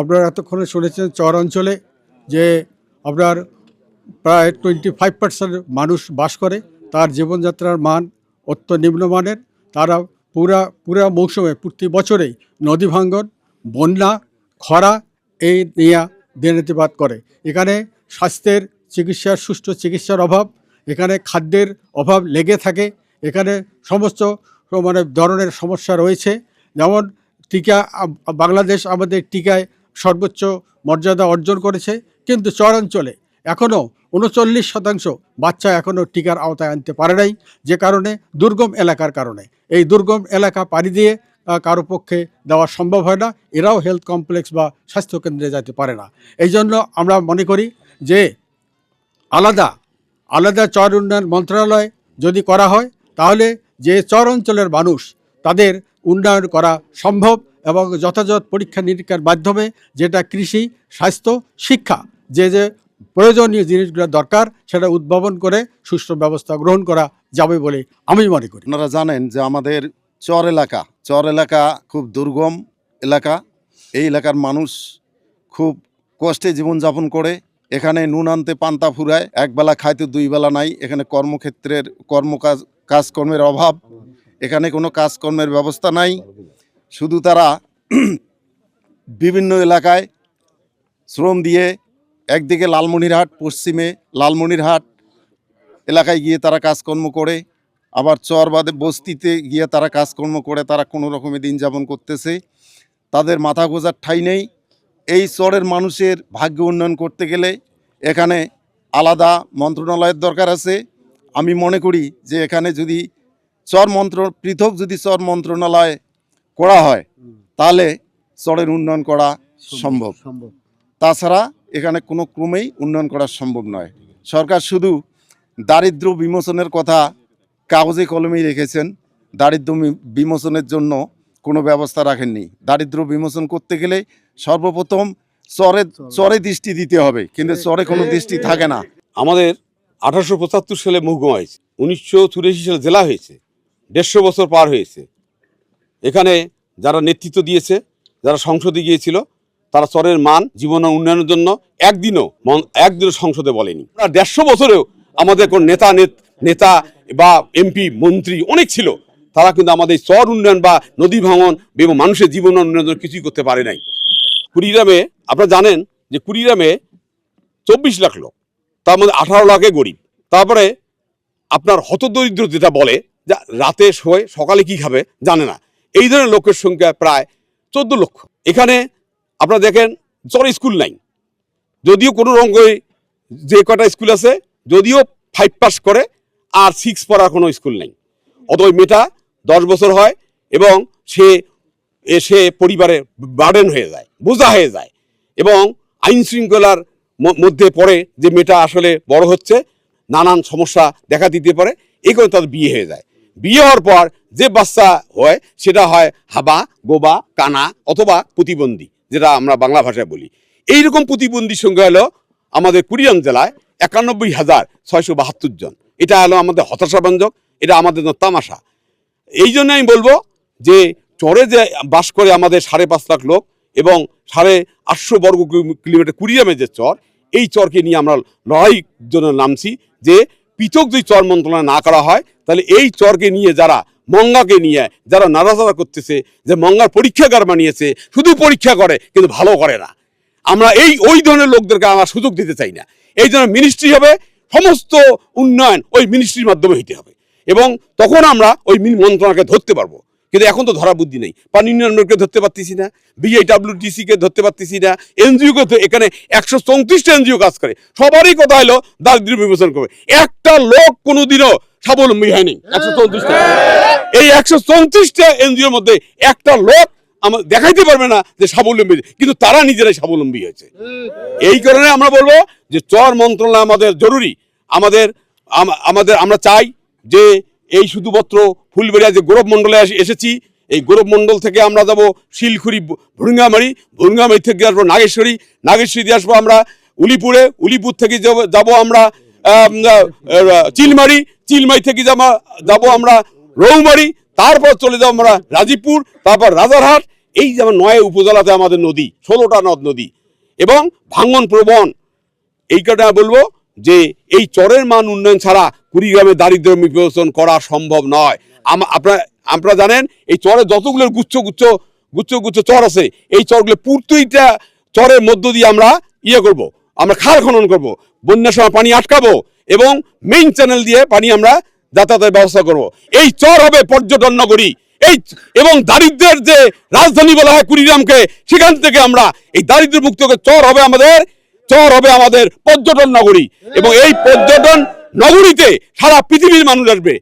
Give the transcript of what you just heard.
আপনারা এতক্ষণে শুনেছেন চর অঞ্চলে যে আপনার প্রায় টোয়েন্টি ফাইভ পার্সেন্ট মানুষ বাস করে, তার জীবনযাত্রার মান অত্যন্ত নিম্নমানের তারা পুরা পুরা মৌসুমে, প্রতি বছরেই নদী ভাঙ্গন, বন্যা, খরা এই নিয়ে দিনাতিপাত করে। এখানে স্বাস্থ্যের চিকিৎসার, সুষ্ঠু চিকিৎসার অভাব, এখানে খাদ্যের অভাব লেগে থাকে, এখানে সমস্ত মানে ধরনের সমস্যা রয়েছে। যেমন টিকা, বাংলাদেশ আমাদের টিকায় সর্বোচ্চ মর্যাদা অর্জন করেছে, কিন্তু চরাঞ্চলে এখনও উনচল্লিশ শতাংশ বাচ্চা এখনও টিকার আওতায় আনতে পারে নাই, যে কারণে দুর্গম এলাকার কারণে। এই দুর্গম এলাকা পাড়ি দিয়ে কারও পক্ষে দেওয়া সম্ভব হয় না, এরাও হেলথ কমপ্লেক্স বা স্বাস্থ্যকেন্দ্রে যেতে পারে না। এই জন্য আমরা মনে করি যে আলাদা আলাদা চর উন্নয়ন মন্ত্রণালয় যদি করা হয়, তাহলে যে চর অঞ্চলের মানুষ তাদের উন্নয়ন করা সম্ভব এবং যথাযথ পরীক্ষা নিরীক্ষার মাধ্যমে যেটা কৃষি, স্বাস্থ্য, শিক্ষা, যে যে প্রয়োজনীয় জিনিসগুলো দরকার, সেটা উদ্ভাবন করে সুষ্ঠু ব্যবস্থা গ্রহণ করা যাবে বলে আমি মনে করি। আপনারা জানেন যে আমাদের চর এলাকা চর এলাকা খুব দুর্গম এলাকা। এই এলাকার মানুষ খুব কষ্টে জীবনযাপন করে। এখানে নুন আনতে পান্তা ফুরায়, একবেলা খাইতে দুই বেলা নাই। এখানে কর্মক্ষেত্রের কর্মকাজ, কাজকর্মের অভাব। এখানে কোনো কাজকর্মের ব্যবস্থা নাই। শুধু তারা বিভিন্ন এলাকায় শ্রম দিয়ে একদিকে লালমনিরহাট, পশ্চিমে লালমনিরহাট এলাকায় গিয়ে তারা কাজকর্ম করে, আবার চর বাদে বস্তিতে গিয়ে তারা কাজকর্ম করে, তারা কোনো রকমে দিন যাপন করতেছে। তাদের মাথা গোজার ঠাই নেই। এই চরের মানুষের ভাগ্য উন্নয়ন করতে গেলে এখানে আলাদা মন্ত্রণালয়ের দরকার আছে। আমি মনে করি যে এখানে যদি চর মন্ত্র, পৃথক যদি চর মন্ত্রণালয় করা হয় তাহলে চরের উন্নয়ন করা সম্ভব সম্ভব। তাছাড়া এখানে কোনো ক্রমেই উন্নয়ন করা সম্ভব নয়। সরকার শুধু দারিদ্র বিমোচনের কথা কাগজে কলমেই রেখেছেন দারিদ্র বিমোচনের জন্য কোনো ব্যবস্থা রাখেননি। দারিদ্র বিমোচন করতে গেলে সর্বপ্রথম চরে চরে। দৃষ্টি দিতে হবে কিন্তু চরে কোনো দৃষ্টি থাকে না। আমাদের আঠারোশো পঁচাত্তর সালে মহকুমা হয়েছে উনিশশো চুরাশি সালে জেলা হয়েছে দেড়শো বছর পার হয়েছে। এখানে যারা নেতৃত্ব দিয়েছে, যারা সংসদে গিয়েছিল, তারা চরের মান, জীবন উন্নয়নের জন্য একদিনও একদিনও সংসদে বলেনি। দেড়শো বছরেও আমাদের কোন নেতা, নেত- বা এমপি মন্ত্রী অনেক ছিল, তারা কিন্তু আমাদের চর উন্নয়ন বা নদী ভাঙন, এবং মানুষের জীবন উন্নয়নের জন্য কিছুই করতে পারে নাই। কুড়িগ্রামে, আপনারা জানেন যে কুড়িগ্রামে চব্বিশ লাখ লোক, তার মধ্যে আঠারো লাখে গরিব। তারপরে আপনার হতদরিদ্র যেটা বলে, যা রাতে শোয়, সকালে কি খাবে, জানে না। এই ধরনের লোকের সংখ্যা প্রায় চোদ্দ লক্ষ। এখানে আপনারা দেখেন, চর স্কুল নাই। যদিও কোনো রঙ্গে যে কটা স্কুল আছে, যদিও ফাইভ পাস করে, আর সিক্স পড়ার কোনো স্কুল নেই। অত ওই মেয়েটা দশ বছর হয় এবং সে এসে পরিবারে বার্ডেন হয়ে যায়, বোঝা হয়ে যায়। এবং আইন শৃঙ্খলার মধ্যে পড়ে যে মেয়েটা আসলে বড় হচ্ছে, নানান সমস্যা দেখা দিতে পারে এই কারণে তাদের বিয়ে হয়ে যায়। বিয়ে হওয়ার পর যে বাচ্চা হয়, সেটা হয় হাবা, গোবা, কানা অথবা প্রতিবন্ধী, যেটা আমরা বাংলা ভাষায় বলি। এইরকম প্রতিবন্ধীর সংখ্যা হলো আমাদের কুড়িয়ান জেলায় একানব্বই হাজার ছয়শো বাহাত্তর জন। এটা হলো আমাদের হতাশাব্যঞ্জক, এটা আমাদের তামাশা। এই জন্য আমি বলব যে চরে যে বাস করে আমাদের সাড়ে পাঁচ লাখ লোক এবং সাড়ে আটশো বর্গ কিলোমিটার কুড়িয়ামে যে চর, এই চরকে নিয়ে আমরা লড়াই জন্য নামছি যে পৃথক যদি চর মন্ত্রণালয় না করা হয়, তাহলে এই চরকে নিয়ে যারা মঙ্গাকে নিয়ে, যারা নাড়াচাড়া করতেছে, যে মঙ্গার পরীক্ষাগার বানিয়েছে, শুধু পরীক্ষা করে, কিন্তু ভালো করে না। আমরা এই, ওই ধরনের লোকদেরকে আমরা সুযোগ দিতে চাই না। এই জন্য মিনিস্ট্রি হবে, সমস্ত উন্নয়ন ওই মিনিস্ট্রির মাধ্যমে হইতে হবে। এবং তখন আমরা ওই মন্ত্রণাকে ধরতে পারব। কিন্তু এখন তো ধরা বুদ্ধি নেই। পানি উন্নয়নকে ধরতে পারতেছি না বিআইডাব্লিউটিসি কে ধরতে পারতেছি না এনজিও কে এখানে একশো চৌত্রিশটা এনজিও কাজ করে। সবারই কথা হলো দারিদ্র বিমোচন করবে। একটা লোক কোনোদিনও স্বাবলম্বী হয়নি। একশো চৌত্রিশটা। এই একশো চৌত্রিশটা এনজিওর মধ্যে একটা লোক আমার দেখাইতে পারবে না যে স্বাবলম্বী। কিন্তু তারা নিজেরাই স্বাবলম্বী হয়েছে। এই কারণে আমরা বলব যে চর মন্ত্রণালয় আমাদের জরুরি। আমাদের আমাদের, আমরা চাই যে এই শুধুমাত্র ফুলবেড়িয়া যে গৌরব মণ্ডলে এসেছি, এই গৌরব মণ্ডল থেকে আমরা যাব শিলখুড়ি ভুরুঙ্গামারি ভুরুঙ্গামারি থেকে আসব নাগেশ্বরী নাগেশ্বরী দিয়ে আসব আমরা উলিপুরে, উলিপুর থেকে যাব- আমরা চিলমারি চিলমারি থেকে যাব যাব আমরা রৌমারি, তারপর চলে যাব আমরা রাজীবপুর, তারপর রাজারহাট। এই যেমন নয় উপজেলাতে আমাদের নদী, ষোলোটা নদ নদী এবং ভাঙন প্রবণ। এই কারণে বলব যে এই চরের মান উন্নয়ন ছাড়া কুড়িগ্রামে দারিদ্র বিমোচন করা সম্ভব নয়। আপনারা আপনারা জানেন, এই চরে যতগুলো গুচ্ছ গুচ্ছ গুচ্ছ গুচ্ছ চর আছে, এই চরগুলো প্রতিটা চরের মধ্য দিয়ে আমরা ইয়ে করব, আমরা খাল খনন করব, বন্যার সময় পানি আটকাবো এবং মেইন চ্যানেল দিয়ে পানি আমরা যাতায়াতের ব্যবস্থা করব। এই চর হবে পর্যটন নগরী, এই এবং দারিদ্র্যের যে রাজধানী বলা হয় কুড়িগ্রামকে, সেখান থেকে আমরা এই দারিদ্র মুক্ত চর হবে আমাদের চর হবে আমাদের পর্যটন নগরী। এবং এই পর্যটন নগরীতে সারা পৃথিবীর মানুষ আসবে।